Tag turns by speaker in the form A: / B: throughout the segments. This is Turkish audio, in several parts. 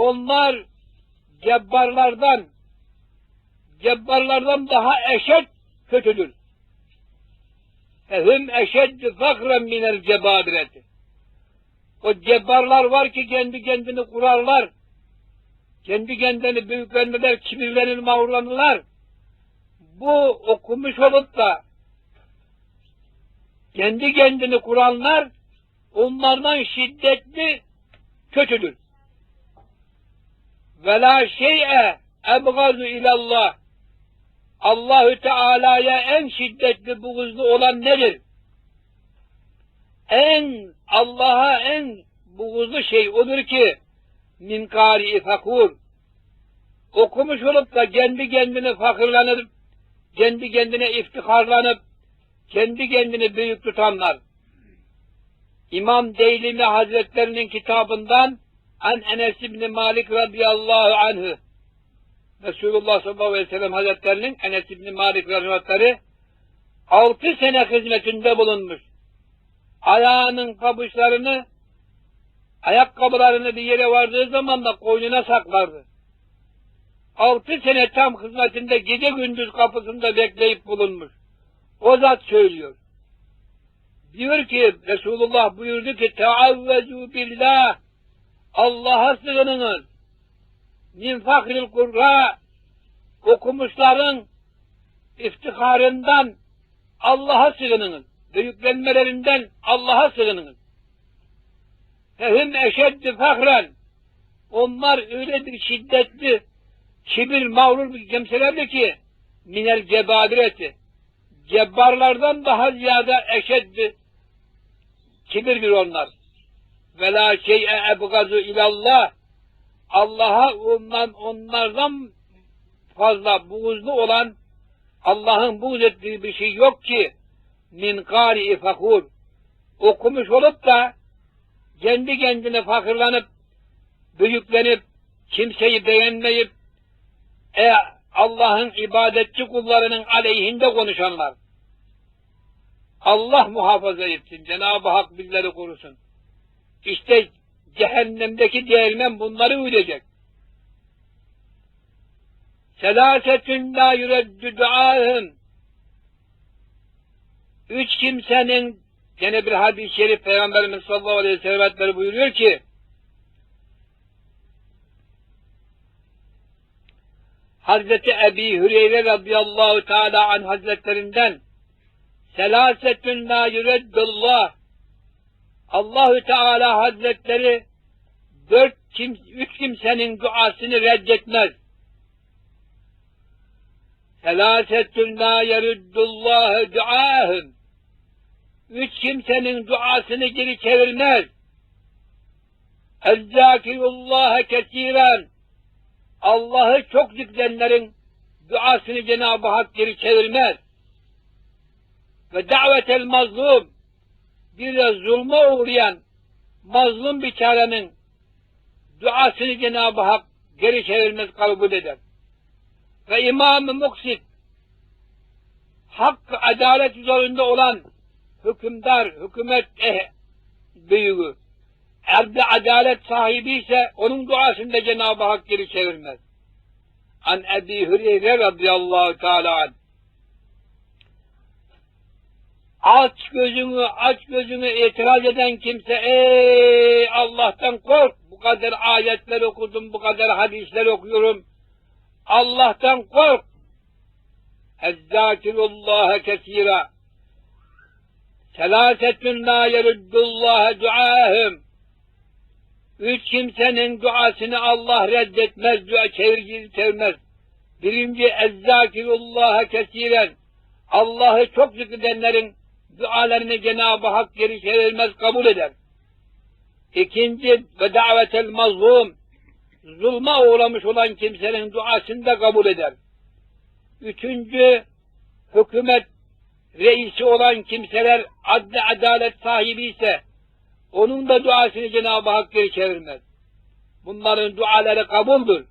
A: onlar cebbarlardan cebbarlardan daha eşit kötüdür. Ehum eşeddü fakren minel cebabireti. O cebbarlar var ki kendi kendini kurarlar. Kendi kendini büyüklenirler, kibirlenir, mağrurlanırlar. Bu okumuş olup da kendi kendini kuranlar onlardan şiddetli kötüdür. Ve la şey'e ebgazu ilallah Allahü Teala'ya en şiddetli buğuzlu olan nedir? En Allah'a en buğuzlu şey odur ki min kari fakur okumuş olup da kendi kendine fakirlenir, kendi kendine iftiharlanıp, kendi kendini büyük tutanlar. İmam Deylimi Hazretlerinin kitabından An Enes İbni Malik radıyallahu anhü Resulullah sallallahu aleyhi ve sellem Hazretlerinin Enes İbni Malik Hazretleri altı sene hizmetinde bulunmuş. Ayağının pabuçlarını ayakkabılarını bir yere vardığı zaman da koynuna saklardı. Altı sene tam hizmetinde gece gündüz kapısında bekleyip bulunmuş. O zat söylüyor. Diyor ki Resulullah buyurdu ki Teavvezu billah Allah'a sığınınız. Min fakril kurra okumuşların iftiharından Allah'a sığınınız. Büyüklenmelerinden Allah'a sığınınız. Fehim eşeddi fakren onlar öyle bir şiddetli kibir mağrur bir kimselerdi ki minel cebabireti cebbarlardan daha ziyade eşeddi kibirdir onlar. Ve la şey'e ebgazu ilallah Allah'a ondan, onlardan fazla buğuzlu olan Allah'ın buğz ettiği bir şey yok ki min kari fakur okumuş olup da kendi kendine fakirlanıp büyüklenip kimseyi beğenmeyip e, Allah'ın ibadetçi kullarının aleyhinde konuşanlar. Allah muhafaza etsin. Cenab-ı Hak bizleri korusun. İşte cehennemdeki değirmen bunları ürecek. Selasetün la yüreddü duahın. Üç kimsenin gene bir hadis-i şerif Peygamberimiz sallallahu aleyhi ve sellem buyuruyor ki Hazreti Ebi Hüreyre radıyallahu teala an hazretlerinden selasetün la yüreddullah Allahü Teala Hazretleri dört kim, üç kimsenin duasını reddetmez. Selasetün la yeruddullahu duahın. Üç kimsenin duasını geri çevirmez. Ezzâkirullâhe kesiren. Allah'ı çok zikrenlerin duasını Cenab-ı Hak geri çevirmez. Ve davetel mazlum bir de zulme uğrayan mazlum bir çarenin duasını Cenab-ı Hak geri çevirmez kabul eder. Ve İmam-ı Muksit hak adalet üzerinde olan hükümdar, hükümet eh, büyüğü bir adalet sahibi ise onun duasını da Cenab-ı Hak geri çevirmez. An Ebi Hüreyre radıyallahu teala anh aç gözünü, aç gözünü itiraz eden kimse, ey Allah'tan kork, bu kadar ayetler okudum, bu kadar hadisler okuyorum, Allah'tan kork. Ezzâkirullâhe kesîrâ. Selâsetün lâ yeruddullâhe duâhım. Üç kimsenin duasını Allah reddetmez, dua çevirgili çevirmez. Birinci, ezzâkirullâhe kesiren. Allah'ı çok zikredenlerin dualarını Cenab-ı Hak geri çevirmez, kabul eder. İkinci, ve davetel mazlum. Zulma uğramış olan kimsenin duasını da kabul eder. Üçüncü, hükümet reisi olan kimseler adli adalet sahibi ise onun da duasını Cenab-ı Hak geri çevirmez. Bunların duaları kabuldür.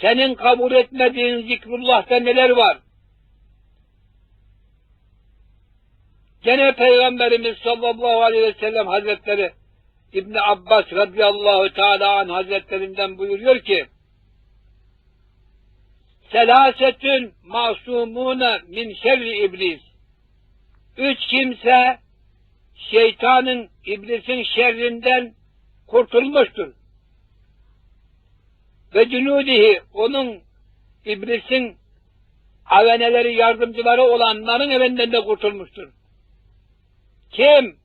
A: Senin kabul etmediğin zikrullah'ta neler var? Gene Peygamberimiz sallallahu aleyhi ve sellem hazretleri İbn Abbas radıyallahu teala an hazretlerinden buyuruyor ki Selasetün masumune min şerri iblis. Üç kimse şeytanın, iblisin şerrinden kurtulmuştur. Ve cünudihi, onun iblisin aveneleri, yardımcıları olanların evinden de kurtulmuştur. Kim?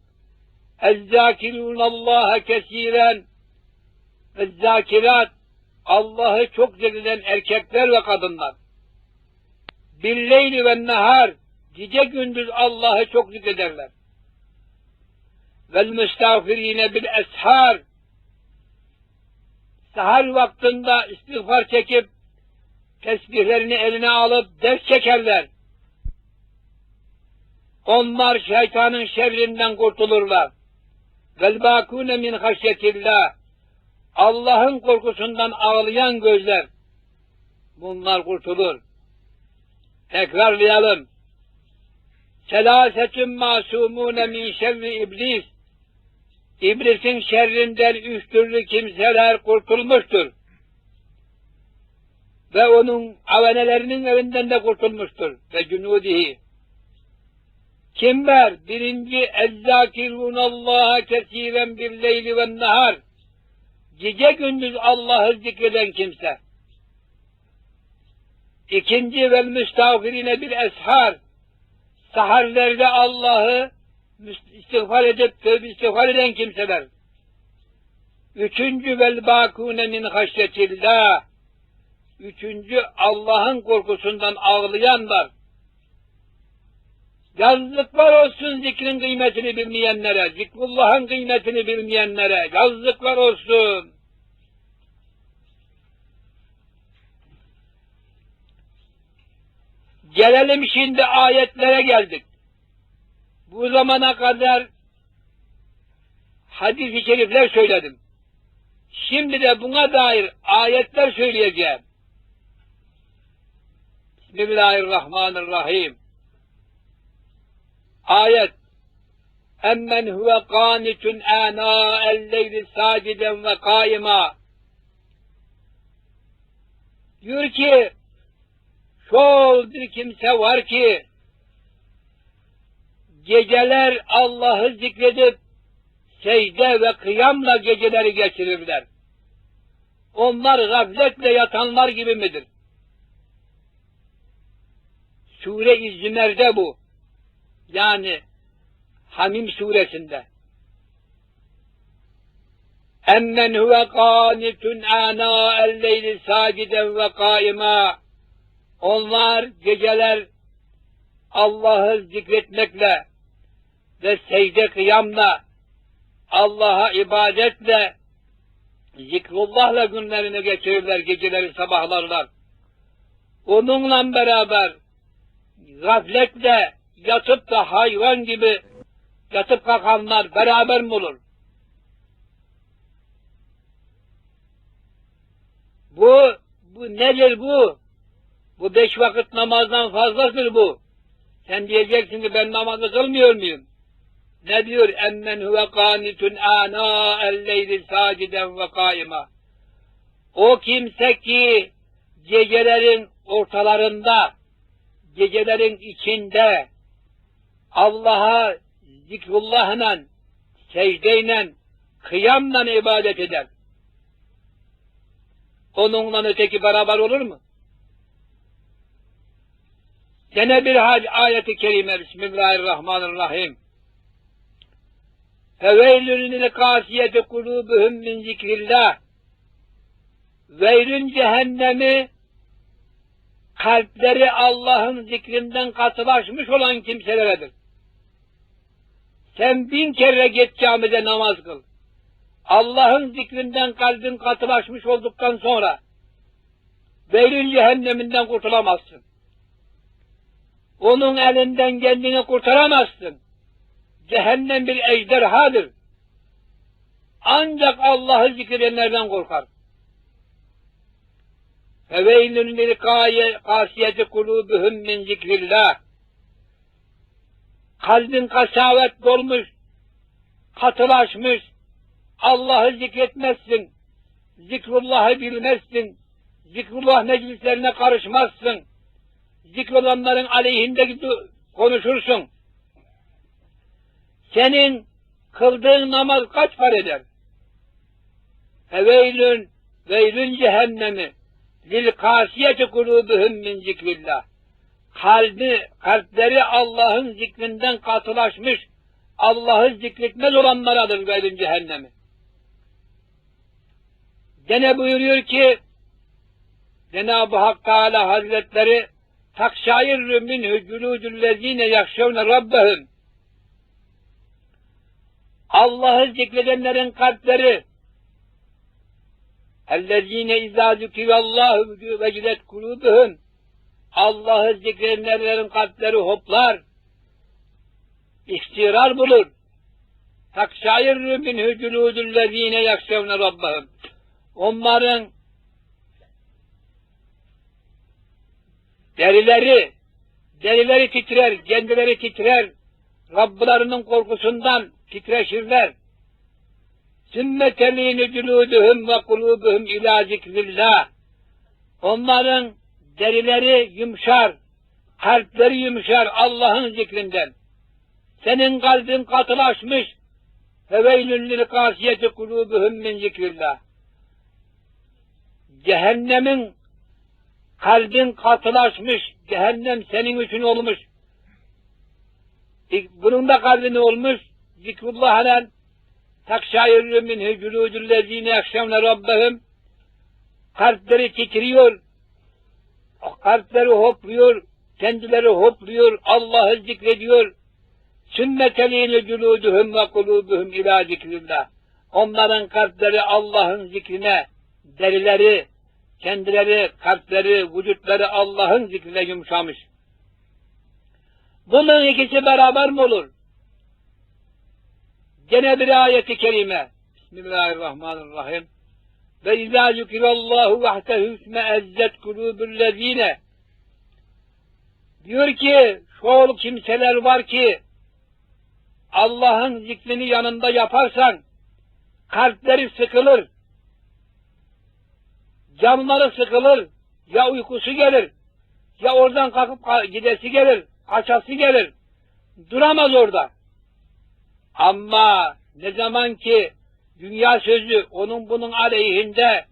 A: اَزَّاكِرُونَ اللّٰهَ كَس۪يرًا اَزَّاكِرَاتِ Allah'ı çok zikreden erkekler ve kadınlar. Billeyli ve nehar gece gündüz Allah'ı çok zikrederler. Vel müstağfirine bil eshar sahar vaktinde istiğfar çekip tesbihlerini eline alıp ders çekerler. Onlar şeytanın şerrinden kurtulurlar. Vel bakune min haşyetillah Allah'ın korkusundan ağlayan gözler bunlar kurtulur. Tekrarlayalım. Selasetün masumune min şerri iblis İblisin şerrinden üç türlü kimseler kurtulmuştur. Ve onun avenelerinin evinden de kurtulmuştur. Ve cunudihi. Kimler? Birinci, ezzâkirûnallâhe kesiren bir leyli ve nehar gece gündüz Allah'ı zikreden kimse. İkinci vel müstağfirine bir eshar. Saharlerde Allah'ı istiğfar edip tövbe istiğfar eden kimseler. Üçüncü vel bakune min haşyetillah. Üçüncü Allah'ın korkusundan ağlayanlar. Yazıklar olsun zikrin kıymetini bilmeyenlere, zikrullah'ın kıymetini bilmeyenlere, yazıklar olsun. Gelelim şimdi ayetlere geldik. Bu zamana kadar hadis-i şerifler söyledim. Şimdi de buna dair ayetler söyleyeceğim. Bismillahirrahmanirrahim. Ayet Emmen huve qânitun ânâ el-leyli sâciden ve kâimâ Diyor ki şol bir kimse var ki geceler Allah'ı zikredip secde ve kıyamla geceleri geçirirler. Onlar gafletle yatanlar gibi midir? Sure-i Zümer'de bu. Yani Hamim suresinde. Emmen huve qânitun ânâ el-leyli sâciden ve kâimâ Onlar geceler Allah'ı zikretmekle ve secde kıyamla Allah'a ibadetle zikrullahla günlerini geçirirler, geceleri sabahlarlar. Onunla beraber gafletle yatıp da hayvan gibi yatıp kalkanlar beraber mi olur? Bu, bu nedir bu? Bu beş vakit namazdan fazladır bu. Sen diyeceksin ki ben namazı kılmıyor muyum? Ne diyor? Emmen huve kanitun ana el-leyli saciden ve kaima. O kimse ki gecelerin ortalarında, gecelerin içinde Allah'a zikrullahla, secdeyle, kıyamla ibadet eder. Onunla öteki beraber olur mu? Gene bir ayeti kerime Bismillahirrahmanirrahim. Feveylün lil kasiyeti kulubuhum min zikrillah. Veylün cehennemi kalpleri Allah'ın zikrinden katılaşmış olan kimseleredir. Sen bin kere git camide namaz kıl. Allah'ın zikrinden kalbin katılaşmış olduktan sonra veylün cehenneminden kurtulamazsın. Onun elinden kendini kurtaramazsın. Cehennem bir ejderhadır. Ancak Allah'ı zikredenlerden korkar. Feveylün lil kasiyeti kulubuhum min zikrillah. Kalbin kasavet dolmuş, katılaşmış, Allah'ı zikretmezsin, zikrullahı bilmezsin, zikrullah meclislerine karışmazsın, zikrolanların aleyhinde konuşursun. Senin kıldığın namaz kaç para eder? Feveylün, veylün cehennemi, lil kasiyeti kulubuhum min zikrillah. Kalbi, kalpleri Allah'ın zikrinden katılaşmış, Allah'ı zikretmez olanlaradır veylün cehennemi. Gene buyuruyor ki, Cenab-ı Hak Teala Hazretleri takşayirrü minhü cülûdüllezîne yakşevne rabbehum Allah'ı zikredenlerin kalpleri ellezîne izâ zükirallâhu vecilet kulûbuhum Allah'ı zikredenlerin kalpleri hoplar istirar bulur takşayirrü minhü cülûdüllezîne yakşevne rabbehum onların derileri, derileri titrer, kendileri titrer, Rablarının korkusundan titreşirler. Sümme telînü cülûduhum ve kulûbuhum ilâ zikrillah. Onların derileri yumuşar, kalpleri yumuşar Allah'ın zikrinden. Senin kalbin katılaşmış. Feveylün lil kasiyeti kulûbuhum min zikrillah. Cehennemin kalbin katılaşmış, cehennem senin için olmuş. Bunun da kalbi olmuş? Zikrullah halen takşayirlü minhü cülûdüllezîne yakşevne rabbehum kalpleri titriyor, kalpleri hopluyor, kendileri hopluyor, Allah'ı zikrediyor. Sümmetelîne cülûduhum ve kulûbuhum ilâ. Onların kalpleri Allah'ın zikrine, derileri, kendileri, kalpleri, vücutları Allah'ın zikrine yumuşamış. Bunun ikisi beraber mi olur? Gene bir ayeti kerime. Bismillahirrahmanirrahim. Ve izâ zükirallahu vahdehu isme ezzet kulûbüllezîne. Diyor ki, şu kimseler var ki, Allah'ın zikrini yanında yaparsan, kalpleri sıkılır, canları sıkılır, ya uykusu gelir, ya oradan kalkıp ka- gidesi gelir, kaçası gelir, duramaz orada. Ama ne zaman ki dünya sözü onun bunun aleyhinde,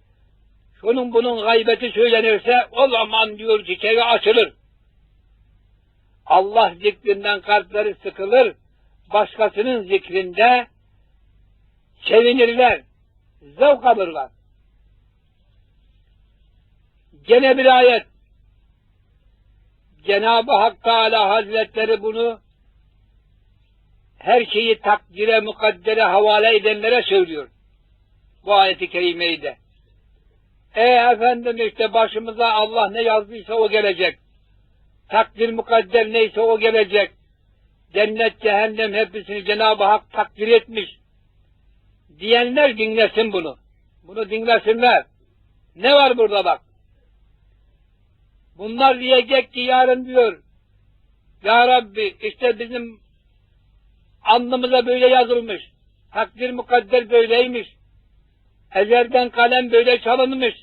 A: şunun bunun gaybeti söylenirse o zaman diyor çiçeği açılır. Allah zikrinden kalpleri sıkılır, başkasının zikrinde sevinirler, zevk alırlar. Gene bir ayet. Cenab-ı Hak Teala Hazretleri bunu her şeyi takdire, mukaddere havale edenlere söylüyor. Bu ayeti kerimeyi de. E efendim işte başımıza Allah ne yazdıysa o gelecek. Takdir mukadder neyse o gelecek. Cennet, cehennem hepsini Cenab-ı Hak takdir etmiş. Diyenler dinlesin bunu. Bunu dinlesinler. Ne var burada bak? Bunlar diyecek ki yarın diyor, Ya Rabbi işte bizim alnımıza böyle yazılmış, takdir mukadder böyleymiş, ezelden kalem böyle çalınmış,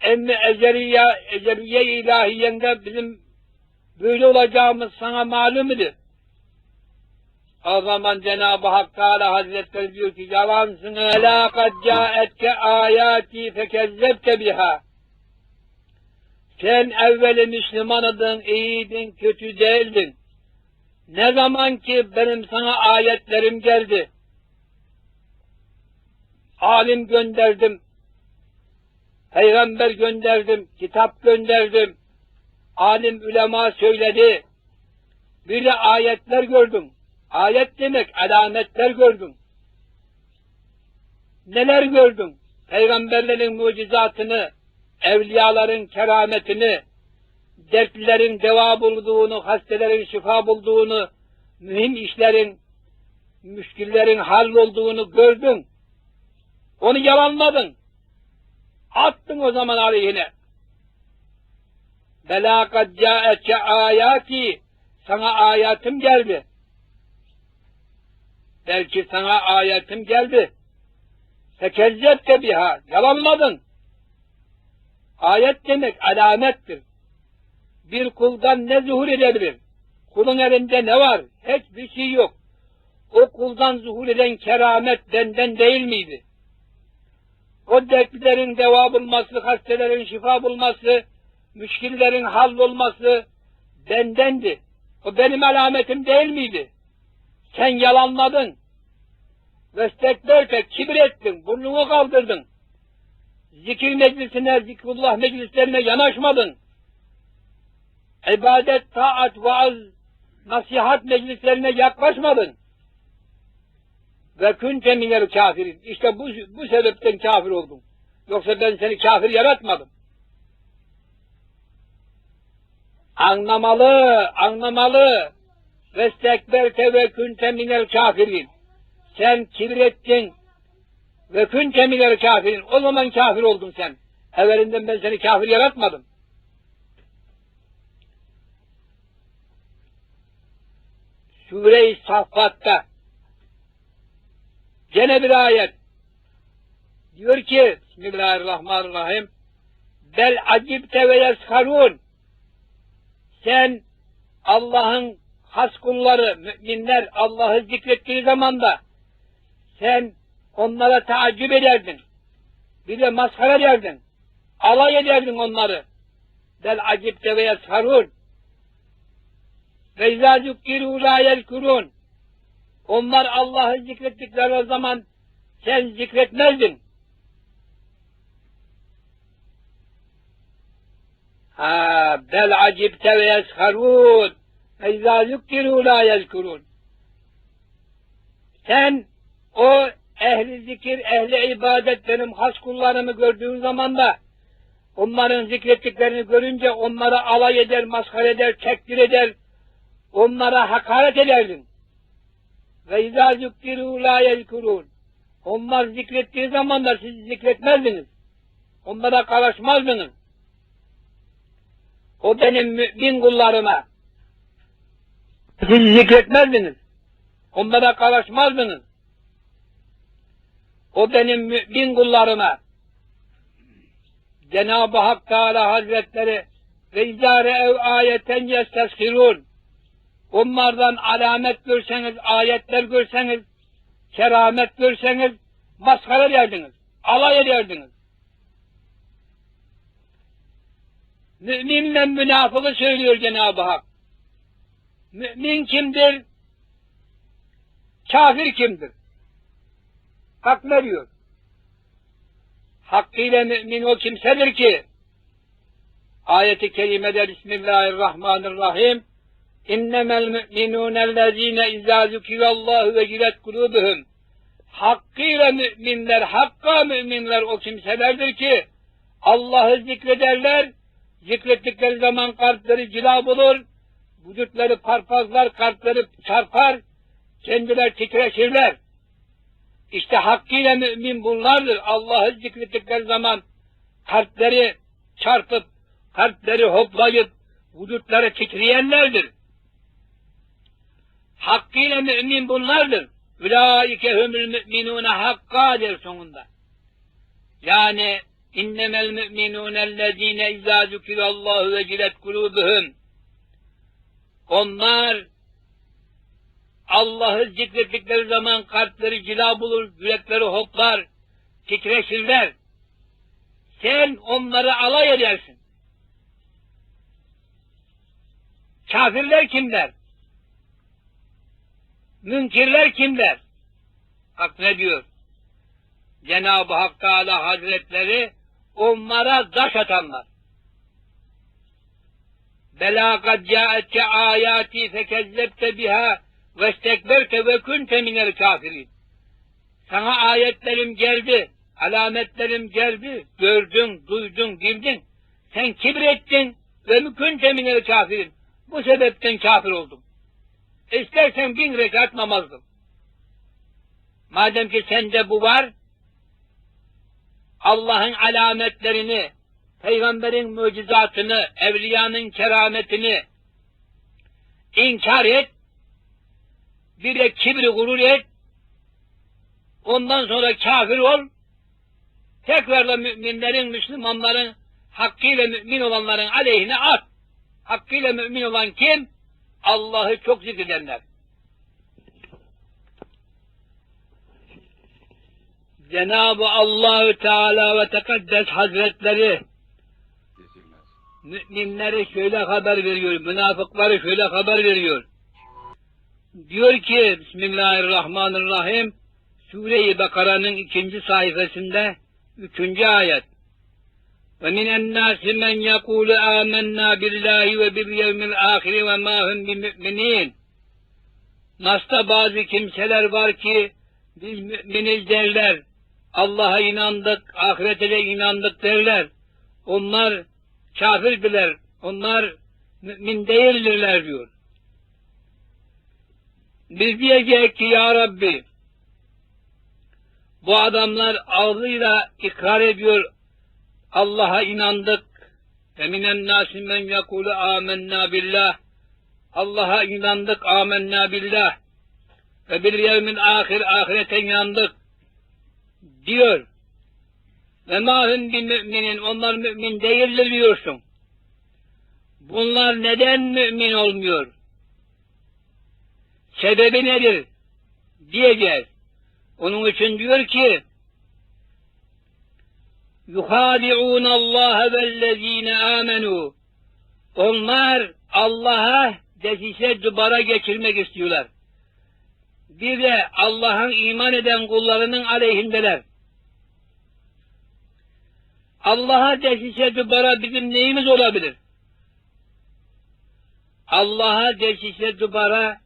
A: emmi eceliye, eceliye ilahiyende bizim böyle olacağımız sana malum mudur? O zaman Cenab-ı Hak Teala Hazretleri diyor ki yalansın elâ kad câetke âyâti fekezzebte biha. Sen evveli Müslümanıdın, iyiydin, kötü değildin. Ne zaman ki benim sana ayetlerim geldi, alim gönderdim, peygamber gönderdim, kitap gönderdim, alim ulema söyledi, bir de ayetler gördüm. Ayet demek alametler gördüm. Neler gördüm? Peygamberlerin mucizatını, evliyaların kerametini, dertlilerin deva bulduğunu, hastelerin şifa bulduğunu, mühim işlerin, müşkillerin hallolduğunu gördün. Onu yalanladın. Attın o zaman aleyhine. Bela kad câeke âyâti sana ayatım geldi. Belki sana ayetim geldi. Fekezzette biha. Yalanladın. Ayet demek alamettir. Bir kuldan ne zuhur edebilir? Kulun elinde ne var? Hiçbir şey yok. O kuldan zuhur eden keramet benden değil miydi? O dertlerin deva bulması, hastelerin şifa bulması, müşkillerin hallolması bendendi. O benim alametim değil miydi? Sen yalanladın. Vestekberte kibir ettin, burnunu kaldırdın. Zikir meclisine, zikrullah meclislerine yanaşmadın. İbadet, taat, vaaz, nasihat meclislerine yaklaşmadın. Ve künte minel kafirin. İşte bu, bu sebepten kafir oldun. Yoksa ben seni kafir yaratmadım. Anlamalı, anlamalı. Vestekberte ve künte minel kafirin. Sen kibir ettin ve künte minel kafirin. O zaman kafir oldun sen. Evvelinden ben seni kafir yaratmadım. Sure-i Saffat'ta gene bir ayet diyor ki Bismillahirrahmanirrahim bel acibte ve yesharun sen Allah'ın has kulları, müminler Allah'ı zikrettiği zaman da sen onlara taaccüp ederdin. Bir de maskara ederdin. Alay ederdin onları. Bel acibte ve yesharun ve izâ zükkirû lâ yezkurûn. Onlar Allah'ı zikrettikleri zaman sen zikretmezdin. Ha, bel acibte ve yesharûn. Ve izâ lâ yezkurûn. Sen o ehli zikir, ehli ibadet benim has kullarımı gördüğün zaman da onların zikrettiklerini görünce onlara alay eder, maskara eder, tekdir eder, onlara hakaret ederdin. Ve izâ zükkirû lâ yezkurûn. Onlar zikrettiği zaman da siz zikretmezdiniz. Onlara karışmazdınız. O benim mümin kullarıma. Siz zikretmezdiniz. Onlara karışmazdınız. O benim mümin kullarıma. Cenab-ı Hak Teala Hazretleri ve izâre ev ayeten yesteskirûn. Onlardan alamet görseniz, ayetler görseniz, keramet görseniz, maskara ederdiniz, alay ederdiniz. Müminle münafıkı söylüyor Cenab-ı Hak. Mümin kimdir? Kafir kimdir? Hak veriyor. Hakkıyla mümin o kimsedir ki ayeti kerimede Bismillahirrahmanirrahim İnnemel mü'minûnellezîne izâ zükirallâhu ve cilet kulûbuhum Hakkıyla müminler, hakka müminler o kimselerdir ki Allah'ı zikrederler, zikrettikleri zaman kalpleri cilab olur, vücutları parpazlar, kalpleri çarpar, kendiler titreşirler. İşte hakkıyla mümin bunlardır. Allah'ı zikrettikleri zaman kalpleri çarpıp, kalpleri hoplayıp, vücutları titreyenlerdir. Hakkıyla mümin bunlardır. Ulaike humul müminune hakka der sonunda. Yani innemel müminûnellezîne izâ zükirallâhu ve cilet kulûbuhum. Onlar Allah'ı zikrettikleri zaman kalpleri cila bulur, yürekleri hoplar, titreşirler. Sen onları alay edersin. Kafirler kimler? Münkirler kimler? Hak ne diyor? Cenab-ı Hak Teala Hazretleri onlara daş atanlar. Bela kad câette âyâti fekezzebte biha ve istekberte ve kunte minel kafirin. Sana ayetlerim geldi, alametlerim geldi, gördün, duydun, bildin. Sen kibrettin ve mükünte minel kafirin. Bu sebepten kafir oldum. İstersen bin rekat namazdım. Madem ki sende bu var, Allah'ın alametlerini, peygamberin mucizatını, evliyanın kerametini inkar et, bir de kibri gurur et, Ondan sonra kafir ol. Tekrar da müminlerin, Müslümanların hakkıyla mümin olanların aleyhine at. Hakkıyla mümin olan kim? Allah'ı çok zikredenler. Cenab-ı Allahü Teala ve Tekaddes Hazretleri müminleri şöyle haber veriyor, münafıkları şöyle haber veriyor. Diyor ki Bismillahirrahmanirrahim Sure-i Bakara'nın ikinci sayfasında üçüncü ayet. Yekûlu âmennâ billâhi ve bil yevmil âhiri ve mâ hum bimü'minîn. Nas'ta bazı kimseler var ki biz müminiz derler. Allah'a inandık, ahirete de inandık derler. Onlar kafirdiler. Onlar mümin değildirler diyor. Biz diyecek ki ya Rabbi bu adamlar ağzıyla ikrar ediyor Allah'a inandık ve minen nâsi men yekûlu âmennâ billah Allah'a inandık âmennâ billah ve bil yevmil ahir ahirete inandık diyor. Ve mahum bir müminin onlar mümin değildir diyorsun. Bunlar neden mümin olmuyor? Sebebi nedir? Diyeceğiz. Onun için diyor ki يُخَادِعُونَ اللّٰهَ وَالَّذ۪ينَ آمَنُوا Onlar Allah'a desise dubara geçirmek istiyorlar. Bir de Allah'ın iman eden kullarının aleyhindeler. Allah'a desise dubara bizim neyimiz olabilir? Allah'a desise dubara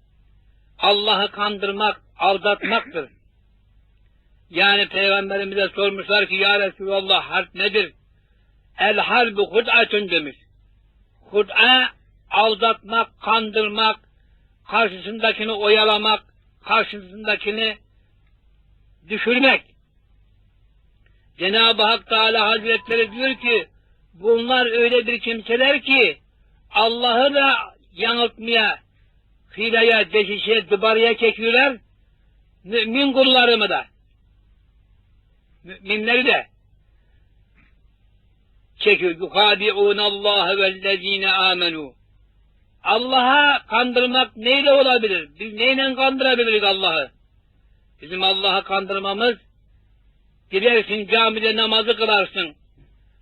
A: Allah'ı kandırmak, aldatmaktır. Yani Peygamberimize sormuşlar ki Ya Resulallah harp nedir? El harbu hud'atun demiş. Hud'a aldatmak, kandırmak, karşısındakini oyalamak, karşısındakini düşürmek. Cenab-ı Hak Teala Hazretleri diyor ki bunlar öyle bir kimseler ki Allah'ı da yanıltmaya, hileye, deşişe, dıbarıya çekiyorlar. Mümin kullarımı da müminleri de çekiyor. Yukadi'unallaha vellezine amenu. Allah'a kandırmak neyle olabilir? Biz neyle kandırabiliriz Allah'ı? Bizim Allah'ı kandırmamız gidersin camide namazı kılarsın.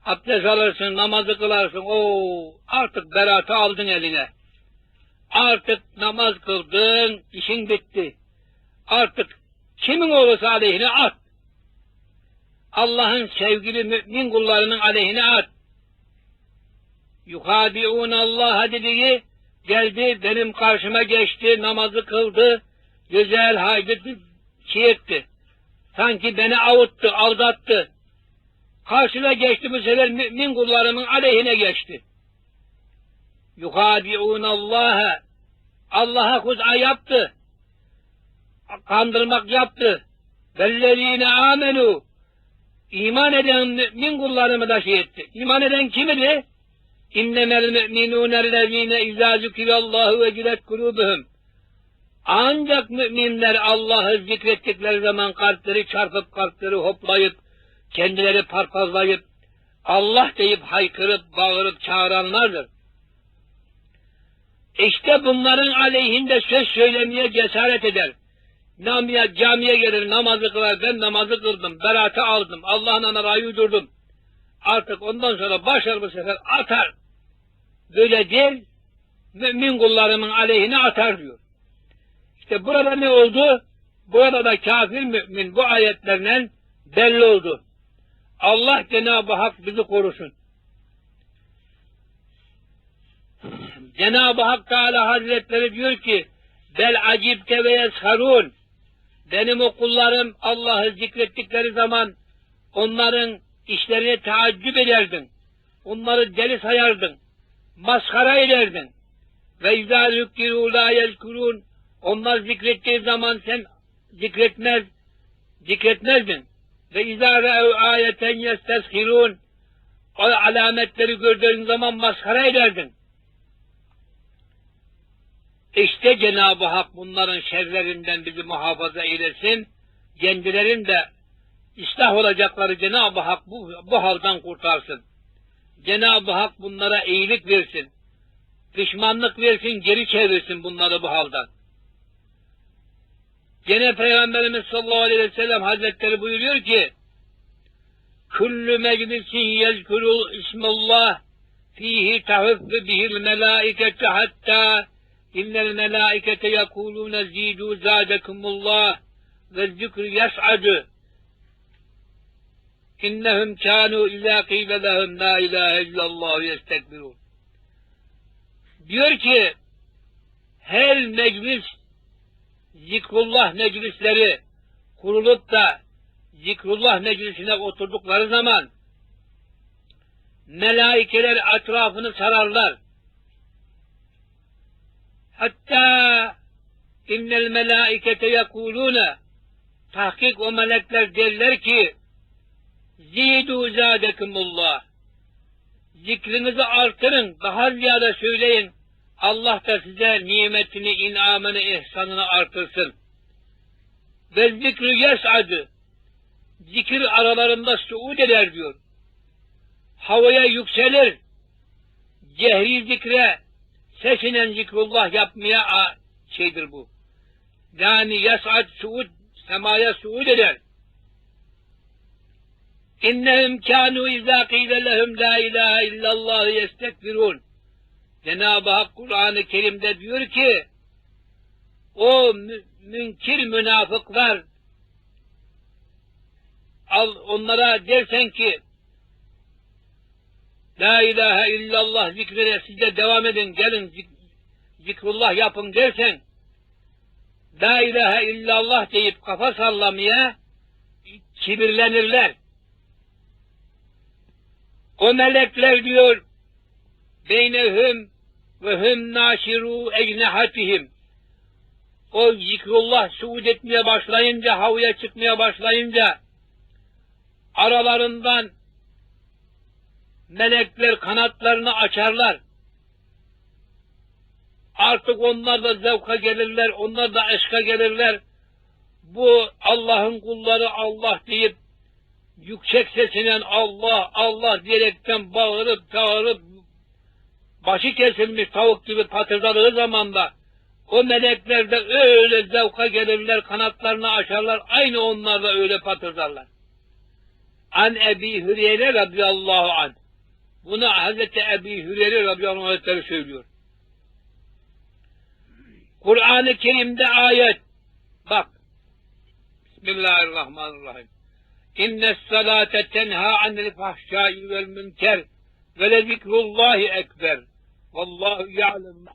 A: Abdest alırsın, namazı kılarsın. Oo, artık beratı aldın eline. Artık namaz kıldın, işin bitti. Artık kimin olursa aleyhine at. Allah'ın sevgili mümin kullarının aleyhine at. Yuhadi'un Allah'a dediği geldi benim karşıma geçti namazı kıldı güzel haydi şey. Sanki beni avuttu, aldattı. Karşına geçti bu sefer mümin kullarımın aleyhine geçti. Yuhadi'un Allah'a Allah'a kuz'a yaptı. Kandırmak yaptı. Vellezine amenu İman eden mümin kullarımı da şey etti. İman eden kim idi? İnnemel müminûnellezîne izâ zükirallâhu ve cilet kulûbuhum. Ancak müminler Allah'ı zikrettikleri zaman kalpleri çarpıp kalpleri hoplayıp kendileri parpazlayıp Allah deyip haykırıp bağırıp çağıranlardır. İşte bunların aleyhinde söz söylemeye cesaret eder. Namiye, camiye gelir, namazı kılar, ben namazı kıldım, beratı aldım, Allah'ın anarayı uydurdum. Artık ondan sonra başlar bu sefer atar. Böyle değil, mümin kullarımın aleyhine atar diyor. İşte burada ne oldu? Burada da kafir mümin bu ayetlerle belli oldu. Allah Cenab-ı Hak bizi korusun. Cenab-ı Hak Teala Hazretleri diyor ki bel acibte ve yesharun benim okullarım Allah'ı zikrettikleri zaman onların işlerine taaccüp ederdin. Onları deli sayardın. Maskara ederdin. Ve izâ zükkirû lâ yezkurûn onlar zikrettiği zaman sen zikretmez, zikretmezdin. Ve izâ re'ev âyeten yesteshirûn o alametleri gördüğün zaman maskara ederdin. İşte Cenab-ı Hak bunların şerlerinden bizi muhafaza eylesin. kendilerin de ıslah olacakları Cenab-ı Hak bu, bu haldan kurtarsın. Cenab-ı Hak bunlara iyilik versin. Pişmanlık versin, geri çevirsin bunları bu haldan. Gene Peygamberimiz sallallahu aleyhi ve sellem hazretleri buyuruyor ki Kullu meclisin yezkuru ismallah fihi tahıffı bihil melâikete hatta innel melâikete yekulûne zîdû zâdekumullah ve zikr yas'adu innehum kânû izâ kîle lehum la ilahe illallah yestekbirûn diyor ki her meclis zikrullah meclisleri kurulup da zikrullah meclisine oturdukları zaman melaikeler etrafını sararlar. Hatta innel melaikete yekulune tahkik o melekler derler ki zidu zadekumullah zikrinizi artırın daha ziyade söyleyin Allah da size nimetini, inamını, ihsanını artırsın. Ve zikri yes'adı. Zikir aralarında suud eder diyor. Havaya yükselir. Cehri zikre, sesinen zikrullah yapmaya şeydir bu. Yani yes'ad suud, semaya suud eder. İnnehum kânû izâ qîle lehum la ilahe illallah yestekbirûn. Cenab-ı Hak Kur'an-ı Kerim'de diyor ki o mü- münkir münafıklar al onlara dersen ki La ilahe illallah zikrine siz de devam edin gelin zik- zikrullah yapın dersen La ilahe illallah deyip kafa sallamaya kibirlenirler. O melekler diyor beynehum ve hum naşiru ecnehatihim. O zikrullah suud etmeye başlayınca, havaya çıkmaya başlayınca aralarından melekler kanatlarını açarlar. Artık onlar da zevka gelirler, onlar da aşka gelirler. Bu Allah'ın kulları Allah deyip yüksek sesinen Allah Allah diyerekten bağırıp çağırıp başı kesilmiş tavuk gibi patırdadığı zamanda o melekler de öyle zevka gelirler, kanatlarını açarlar, aynı onlar da öyle patırdarlar. An Ebi Hüreyre radıyallahu anh. Bunu Hazreti Ebi Hüreyre radıyallahu anh Hazretleri söylüyor. Kur'an-ı Kerim'de ayet. Bak. Bismillahirrahmanirrahim. İnne salate tenha anil fahşai vel münker ve le zikrullahi ekber. Vallahu ya'lem